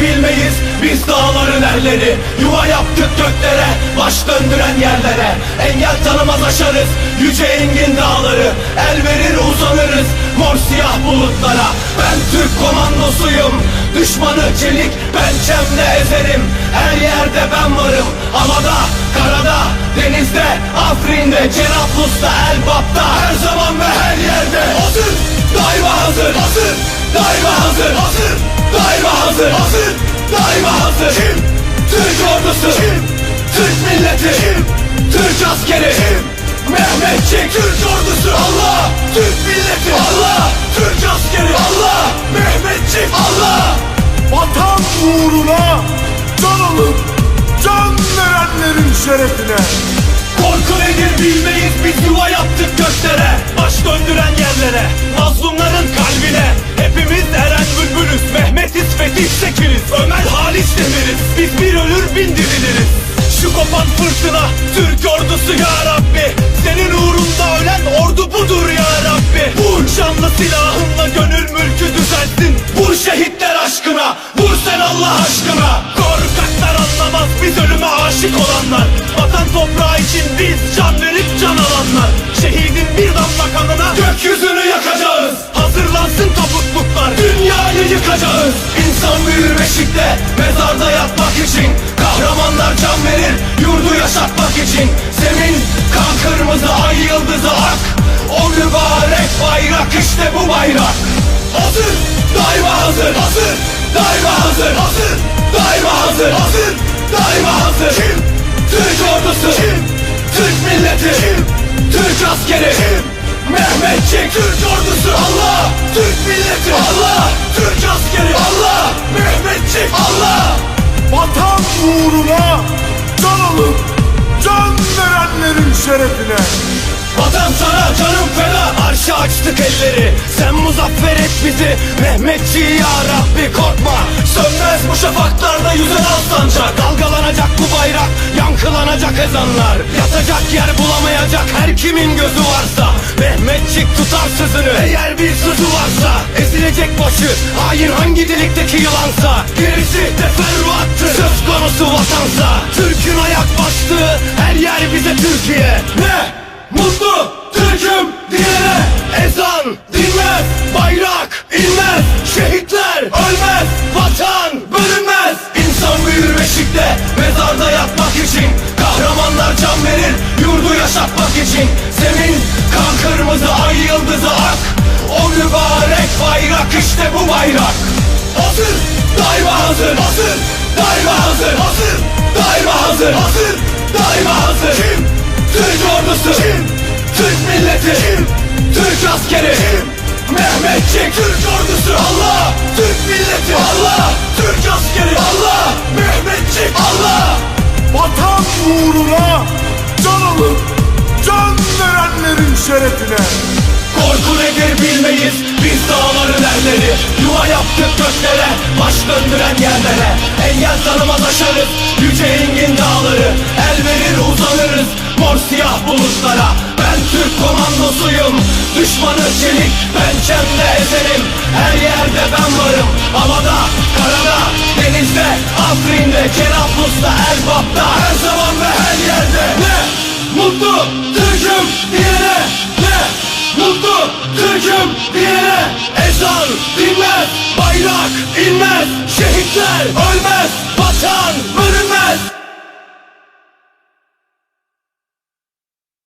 bilmeyiz Biz dağların erleri. Yuva yaptık göklere Baş döndüren yerlere. Engel tanımaz aşarız Yüce engin dağları. El verir uzanırız Mor siyah bulutlara. Ben Türk komandosuyum Düşmanı çelik pençemle ezerim. Her yerde ben varım Havada, karada, denizde, Afrin'de, Cenaplus'ta, Elbap'ta. Her zaman ve her yerde. Hazır, daima hazır. Hazır, daima hazır. Hazır, daima hazır. Hazır, daima hazır. Kim? Türk ordusu. Kim? Türk milleti. Kim? Türk askeri. Kim? Mehmetçik. Türk ordusu. Allah! Türk milleti. Allah! Türk askeri. Allah Ordusu ya Rabbi. Senin uğrunda ölen ordu budur ya Rabbi. Vur canlı silahınla gönül mülkü düzelsin Vur şehitler aşkına. Vur sen Allah aşkına. Korkaklar anlamaz biz ölüme aşık olanlar. Vatan toprağı için biz can verip can alanlar. Şehidin bir damla kanına gökyüzünü yakacağız. Hazırlansın tabutluklar dünyayı yıkacağız. İnsan büyür beşikte mezarda yatmak için işte bu bayrak. Hazır daima hazır. Hazır daima hazır. Hazır daima hazır. Hazır daima hazır. Kim? Türk ordusu. Kim? Türk milleti. Kim? Türk askeri. Kim? Mehmetçik. Türk ordusu. Allah Türk milleti. Allah Türk askeri. Allah Mehmetçik. Allah muzaffer et bizi Mehmetçi ya Rabbi korkma. Sönmez bu şafaklarda yüzen sancak Dalgalanacak bu bayrak Yankılanacak ezanlar. Yatacak yer bulamayacak her kimin gözü varsa. Mehmetçik tutar sızını Eğer bir sızı varsa. Ezilecek başı Hain hangi delikteki yılansa. Gerisi teferruattır Söz konusu vatansa. Türk'ün ayak bastığı Her yer bize Türkiye bayrak işte bu bayrak. Hazır. Daima hazır. Hazır. Daima hazır. Hazır. Daima hazır. Hazır. Daima hazır. Kim? Türk ordusu. Kim? Türk milleti. Kim? Türk askeri. Kim? Mehmetçik. Türk ordusu. Allah. Türk milleti. Allah. Türk askeri. Allah. Mehmetçik. Allah. Vatan uğruna can alıp can verenlerin şerefine. Korku nedir bilmeyiz Biz dağların erleri Yuva yaptık göklere Baş döndüren yerlere. Engel tanımaz aşarız Yüce engin dağları. El verir uzanırız Mor siyah bulutlara. Ben Türk komandosuyum Düşmanı çelik Pençemle ezerim. Her yerde ben varım Havada, karada, denizde Afrin'de, Cenaplus'ta, Elbap'ta Her zaman ve her yerde. Ne? Mutlu Türk'üm diyene. Ne? Mutlu Türk'üm diyene ezan dinmez Bayrak inmez Şehitler ölmez. Vatan